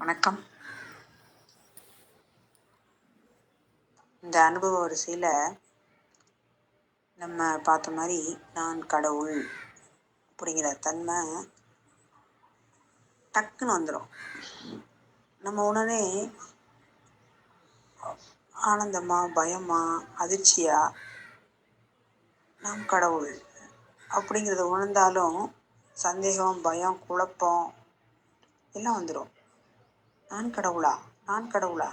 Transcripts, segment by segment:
வணக்கம். இந்த அனுபவ வரிசையில் நம்ம பார்த்த மாதிரி நான் கடவுள் அப்படிங்கிற தன்மை டக்குன்னு வந்துடும் நம்ம உடனே ஆனந்தமா பயமா அதிர்ச்சியா நாம் கடவுள் அப்படிங்கிறத உணர்ந்தாலும் சந்தேகம் பயம் குழப்பம் எல்லாம் வந்துடும் நான் கடவுளா? நான் கடவுளா?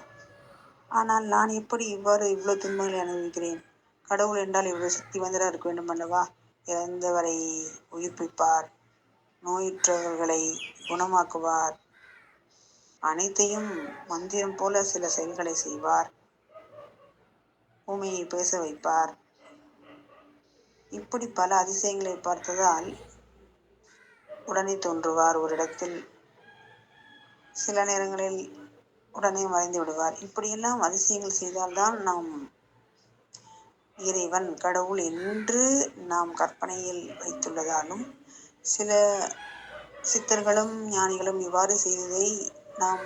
ஆனால் நான் எப்படி இவ்வாறு இவ்வளோ துன்பங்களை அனுபவிக்கிறேன்? கடவுள் என்றால் இவ்வளோ சக்தி வந்ததாக இருக்க வேண்டும் அல்லவா? இறந்தவரை உயிர்ப்பிப்பார் நோயுற்றவர்களை குணமாக்குவார். அனைத்தையும் மந்திரம் போல சில செயல்களை செய்வார். பூமியை பேச வைப்பார். இப்படி பல அதிசயங்களை பார்த்ததால் உடனே தோன்றுவார் ஒரு இடத்தில். சில நேரங்களில் உடனே மறைந்து விடுவார். இப்படியெல்லாம் அதிசயங்கள் செய்தால்தான் நாம் இறைவன் கடவுள் என்று நாம் கற்பனையில் வைத்துள்ளதாலும் சில சித்தர்களும் ஞானிகளும் இவ்வாறு செய்ததை நாம்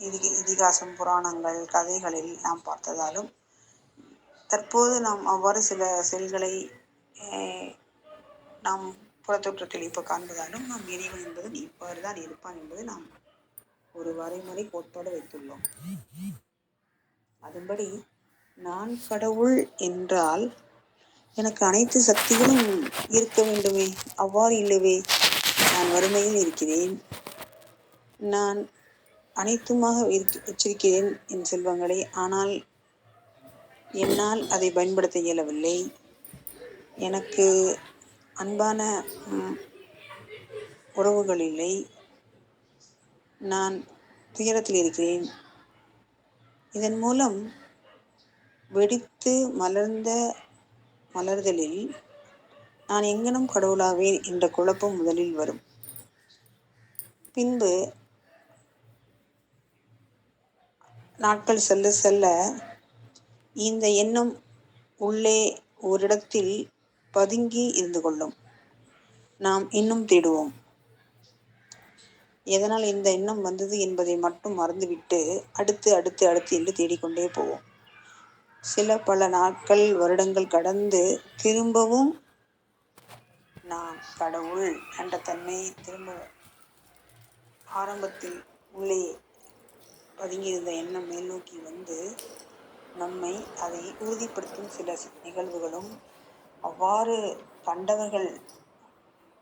இதி இதிகாசம் புராணங்கள் கதைகளில் நாம் பார்த்ததாலும் தற்போது நாம் அவ்வாறு சில செல்களை நாம் புறத்தோற்றத்தில் இப்போ காண்பதாலும் நாம் இறைவன் என்பது இவ்வாறு தான் இருப்பான் என்பது நாம் ஒரு வரைமுறை கோட்பாடு வைத்துள்ளோம். அதன்படி நான் கடவுள் என்றால் எனக்கு அனைத்து சக்திகளும் இருக்க வேண்டுமே. அவ்வாறு இல்லவே நான் வறுமையில் இருக்கிறேன். நான் அனைத்துமாக வச்சிருக்கிறேன் என் செல்வங்களை. ஆனால் என்னால் அதை பயன்படுத்த இயலவில்லை. எனக்கு அன்பான உறவுகள் இல்லை. நான் துயரத்தில் இருக்கிறேன். இதன் மூலம் வெடித்து மலர்ந்த மலர்தலில் நான் எங்கனும் கடவுளாவேன் என்ற குழப்பம் முதலில் வரும். பின்பு நாட்கள் செல்ல செல்ல இந்த எண்ணம் உள்ளே ஓரிடத்தில் பதுங்கி இருந்து கொள்ளும். நாம் இன்னும் தேடுவோம். எதனால் இந்த எண்ணம் வந்தது என்பதை மட்டும் மறந்துவிட்டு அடுத்து அடுத்து அடுத்து என்று தேடிக்கொண்டே போவோம். சில பல நாட்கள் வருடங்கள் கடந்து திரும்பவும் நான் கடவுள் என்ற தன்மை திரும்ப ஆரம்பத்தில் உள்ளே பதுங்கியிருந்த எண்ணம் மேல் நோக்கி வந்து நம்மை அதை உறுதிப்படுத்தும் சில நிகழ்வுகளும் அவ்வாறு கண்டவர்கள்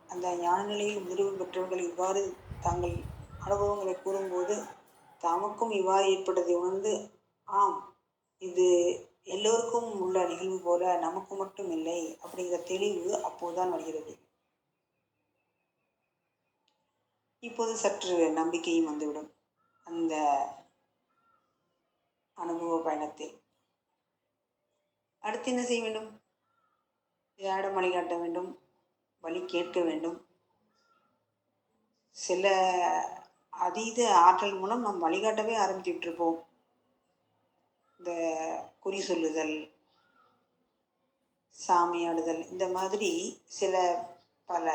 அந்த ஞான நிலையில் பெற்றவர்கள் இவ்வாறு தங்கள் அனுபவங்களை கூறும்போது தமக்கும் இவ்வாறு ஏற்பட்டதை உணர்ந்து ஆம் இது எல்லோருக்கும் உள்ள நிகழ்வு போல நமக்கு மட்டும் இல்லை அப்படிங்கிற தெளிவு அப்போதுதான் வருகிறது. இப்போது சற்று நம்பிக்கையும் வந்துவிடும். அந்த அனுபவ பயணத்தில் அடுத்து என்ன செய்ய வேண்டும்? யாரிடம் வழிகாட்ட வேண்டும்? வழி கேட்க வேண்டும்? சில அதீத ஆற்றல் மூலம் நம் வழிகாட்டவே ஆரம்பித்து இந்த குறி சொல்லுதல் சாமியாடுதல் இந்த மாதிரி சில பல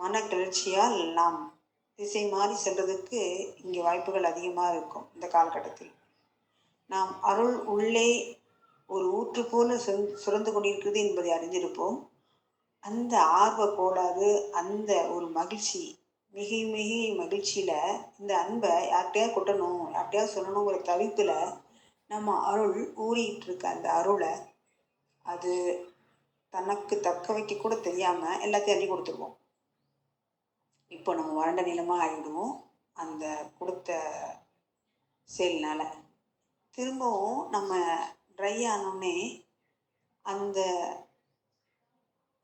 மன கிளர்ச்சியால் நாம் திசை மாறி செல்றதுக்கு இங்கே வாய்ப்புகள் அதிகமாக இருக்கும் இந்த காலகட்டத்தில். நாம் அருள் உள்ளே ஒரு ஊற்று போல சுரந்து கொண்டிருக்கிறது என்பதை அறிந்திருப்போம். அந்த ஆர்வ கோளாறு அந்த ஒரு மகிழ்ச்சி மிக மிக மகிழ்ச்சியில் இந்த அன்பை யார்கிட்டயா கொட்டணும் யார்கிட்டயா சொல்லணுங்கிற தவிப்பில் நம்ம அருள் ஊறிக்கிட்டு இருக்க அந்த அருளை அது தனக்கு தக்க வைக்க கூட தெரியாமல் எல்லாத்தையும் அள்ளி கொடுத்துருவோம். இப்போ நம்ம வறண்ட நிலமாக ஆகிடுவோம் அந்த கொடுத்த செயல்னால். திரும்பவும் நம்ம ட்ரை ஆனோடனே அந்த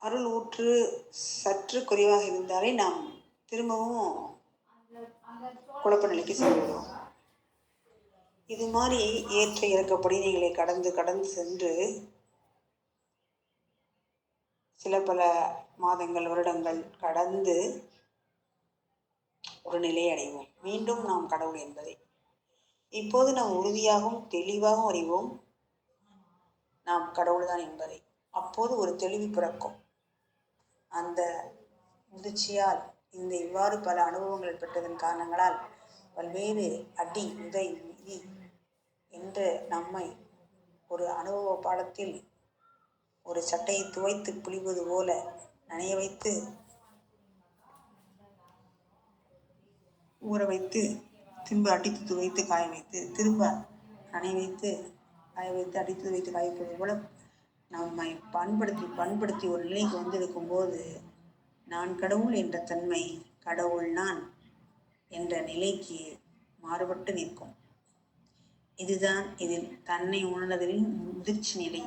அருள் ஊற்று சற்று குறைவாக இருந்தாலே நாம் திரும்பவும் குழப்ப நிலைக்கு செல்கிறோம். இது மாதிரி ஏற்ற இறக்க படிநிலைகளை கடந்து கடந்து சென்று சில பல மாதங்கள் வருடங்கள் கடந்து ஒரு நிலையை அடைவோம். மீண்டும் நாம் கடவுள் என்பதை. இப்போது நாம் உறுதியாகவும் தெளிவாகவும் அறிவோம். நாம் கடவுள்தான் என்பதை. அப்போது ஒரு தெளிவு பிறக்கும். அந்த முதிர்ச்சியால் இந்த இவ்வாறு பல அனுபவங்கள் பெற்றதன் காரணங்களால் பல்வேறு அடி உதை மிதி என்று நம்மை ஒரு அனுபவ பாடத்தில் ஒரு சட்டையை துவைத்து புளிவது போல நனைய வைத்து ஊற வைத்து திரும்ப அடித்து துவைத்து காய வைத்து திரும்ப நனைய வைத்து காய வைத்து அடித்து வைத்து காய போல நம்மை பண்படுத்தி பண்படுத்தி ஒரு நிலைக்கு வந்திருக்கும் போது நான் கடவுள் என்ற தன்மை கடவுள் நான் என்ற நிலைக்கு மாறுபட்டு நிற்கும். இதுதான் இதில் தன்னை உணர்ந்ததின் முதிர்ச்சி நிலை.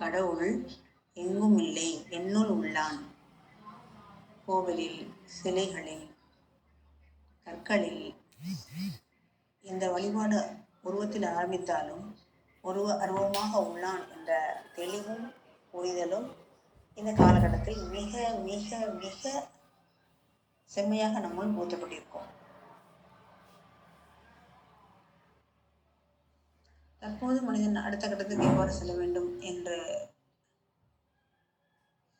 கடவுள் எங்கும் இல்லை என்னுள் உள்ளான். கோவிலில் சிலைகளில் கற்களில் இந்த வழிபாடு உருவத்தில் ஆரம்பித்தாலும் உருவ அருவமாக உள்ளான் என்ற தெளிவும் புரிதலும் இந்த காலகட்டத்தில் மிக மிக மிக செம்மையாக நம்முள் பூத்தப்பட்டிருக்கோம் தற்போது மனிதன் அடுத்த கட்டத்துக்கு எவ்வாறு செல்ல வேண்டும் என்று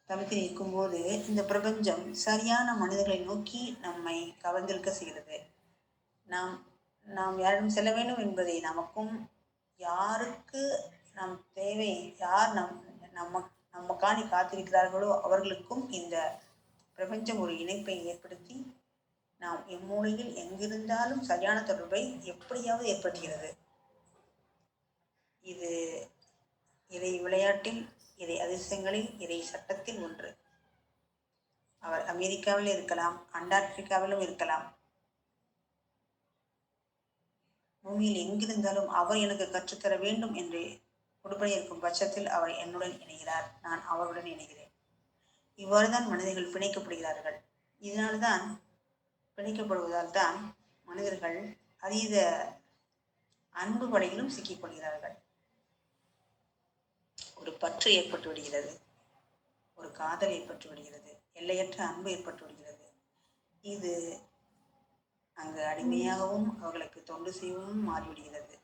தவித்து நிற்கும்போது இந்த பிரபஞ்சம் சரியான மனிதர்களை நோக்கி நம்மை கவர்ந்திருக்க செய்கிறது. நாம் நாம் யாரிடம் செல்ல வேண்டும் என்பதை நமக்கும் யாருக்கு நம் தேவை யார் நம் நம்ம நமக்காணி காத்திருக்கிறார்களோ அவர்களுக்கும் இந்த பிரபஞ்சம் ஒரு இணைப்பை ஏற்படுத்தி நாம் எம்மூலையில் எங்கிருந்தாலும் சரியான தொடர்பை எப்படியாவது ஏற்படுத்துகிறது. இது இதை விளையாட்டில் இதை அதிசயங்களில் இதை சட்டத்தில் ஒன்று. அவர் அமெரிக்காவில் இருக்கலாம் அண்டார்டிகாவிலும் இருக்கலாம். பூமியில் எங்கிருந்தாலும் அவர் எனக்கு கற்றுத்தர வேண்டும் என்று கொடுப்பனை இருக்கும் பட்சத்தில் அவர் என்னுடன் இணைகிறார். நான் அவருடன் இணைகிறேன். இவ்வாறு தான் மனிதர்கள் பிணைக்கப்படுகிறார்கள். இதனால்தான் பிணைக்கப்படுவதால் தான் மனிதர்கள் அதீத அன்பு படையிலும் சிக்கிக்கொள்கிறார்கள். ஒரு பற்று ஏற்பட்டு விடுகிறது. ஒரு காதல் ஏற்பட்டு விடுகிறது. எல்லையற்ற அன்பு ஏற்பட்டு விடுகிறது. இது அங்கு அடிமையாகவும் அவர்களுக்கு தொண்டு செய்யவும் மாறிவிடுகிறது.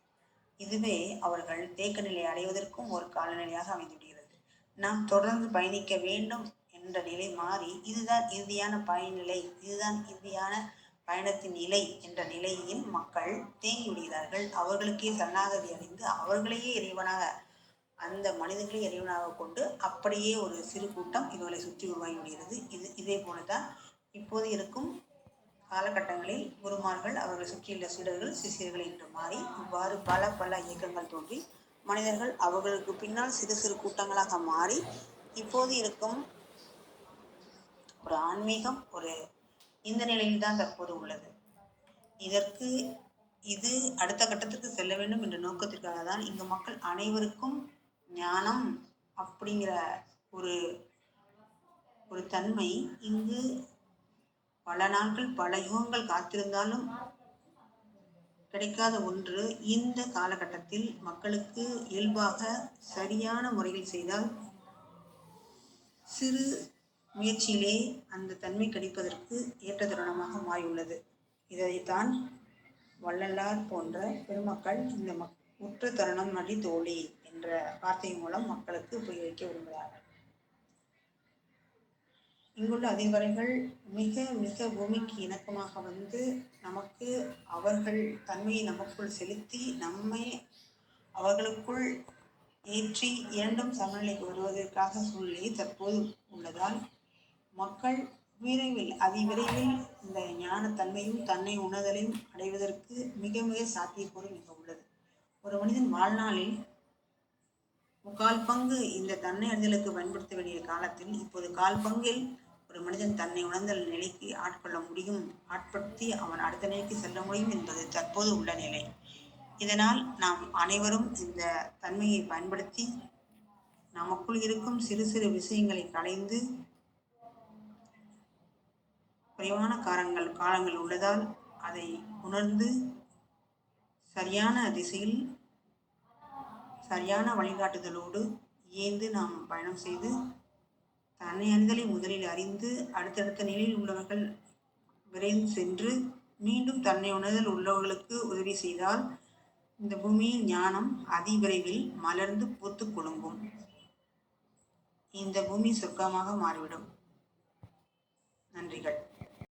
இதுவே அவர்கள் தேக்க நிலை அடைவதற்கும் ஒரு காலநிலையாக அமைந்துவிடுகிறது. நாம் தொடர்ந்து பயணிக்க வேண்டும் என்ற நிலை மாறி இதுதான் இறுதியான பயனிலை இதுதான் இறுதியான பயணத்தின் நிலை என்ற நிலையில் மக்கள் தேங்கி விடுகிறார்கள் அவர்களுக்கே சரணாகதி அடைந்து அவர்களையே இறைவனாக அந்த மனிதர்களை இறைவனாக கொண்டு அப்படியே ஒரு சிறு கூட்டம் இவர்களை சுற்றி உருவாகி விடுகிறது. இது இதே போலதான் இப்போது இருக்கும் காலகட்டங்களில் குருமார்கள் அவர்களை சுற்றியுள்ள சீடர்கள் சிசியர்கள் என்று மாறி இவ்வாறு பல பல இயக்கங்கள் தோன்றி மனிதர்கள் அவர்களுக்கு பின்னால் சிறு சிறு கூட்டங்களாக மாறி இப்போது இருக்கும் ஒரு ஆன்மீகம் ஒரு இந்த நிலையில் தான் தற்போது உள்ளது. இதற்கு இது அடுத்த கட்டத்திற்கு செல்ல வேண்டும் என்ற நோக்கத்திற்காக தான் இங்கு மக்கள் அனைவருக்கும் ஞானம் அப்படிங்கிற ஒரு ஒரு தன்மை இங்கு பல நாட்கள் பல யுகங்கள் காத்திருந்தாலும் கிடைக்காத ஒன்று இந்த காலகட்டத்தில் மக்களுக்கு இயல்பாக சரியான முறையில் செய்தால் சிறு முயற்சியிலே அந்த தன்மை கிடைப்பதற்கு ஏற்ற தருணமாக மாறியுள்ளது. இதைத்தான் வள்ளலார் போன்ற பெருமக்கள் இந்த மக் உற்ற தருணம் நடி தோழி என்ற வார்த்தை மூலம் மக்களுக்கு புரிய வைக்க விரும்புகிறார்கள். இங்குள்ள அதிகாரிகள் மிக மிக பூமிக்கு இணக்கமாக வந்து நமக்கு அவர்கள் தன்மையை நமக்குள் செலுத்தி நம்மை அவர்களுக்குள் ஏற்றி இரண்டும் சமநிலைக்கு வருவதற்காக சூழ்நிலை தற்போது உள்ளதால் மக்கள் விரைவில் அதிவிரைவில் இந்த ஞானத்தன்மையும் தன்னை உணர்தலையும் அடைவதற்கு மிக மிக சாத்தியக்கூறு மிக உள்ளது. ஒரு மனிதன் வாழ்நாளில் முக்கால் பங்கு இந்த தன்னை அறிதலுக்கு பயன்படுத்த வேண்டிய காலத்தில் இப்போது கால் பங்கில் ஒரு மனிதன் தன்னை உணர்ந்த நிலைக்கு ஆட்கொள்ள முடியும் ஆட்படுத்தி அவன் அடுத்த நிலைக்கு செல்ல முடியும் என்பது தற்போது உள்ள நிலை. இதனால் நாம் அனைவரும் இந்த தன்மையை பயன்படுத்தி நமக்குள் இருக்கும் சிறு சிறு விஷயங்களை களைந்து குறைவான காரங்கள் காலங்கள் உள்ளதால் அதை உணர்ந்து சரியான திசையில் சரியான வழிகாட்டுதலோடு இயந்து நாம் பயணம் செய்து தன்னை அறிதலை முதலில் அறிந்து அடுத்தடுத்த நிலையில் உள்ளவர்கள் விரைந்து சென்று மீண்டும் தன்னை உணர்தல் உள்ளவர்களுக்கு உதவி செய்தால் இந்த பூமியில் ஞானம் அதிவிரைவில் மலர்ந்து பூத்து குலுங்கும். இந்த பூமி சொர்க்கமாக மாறிவிடும். நன்றிகள்.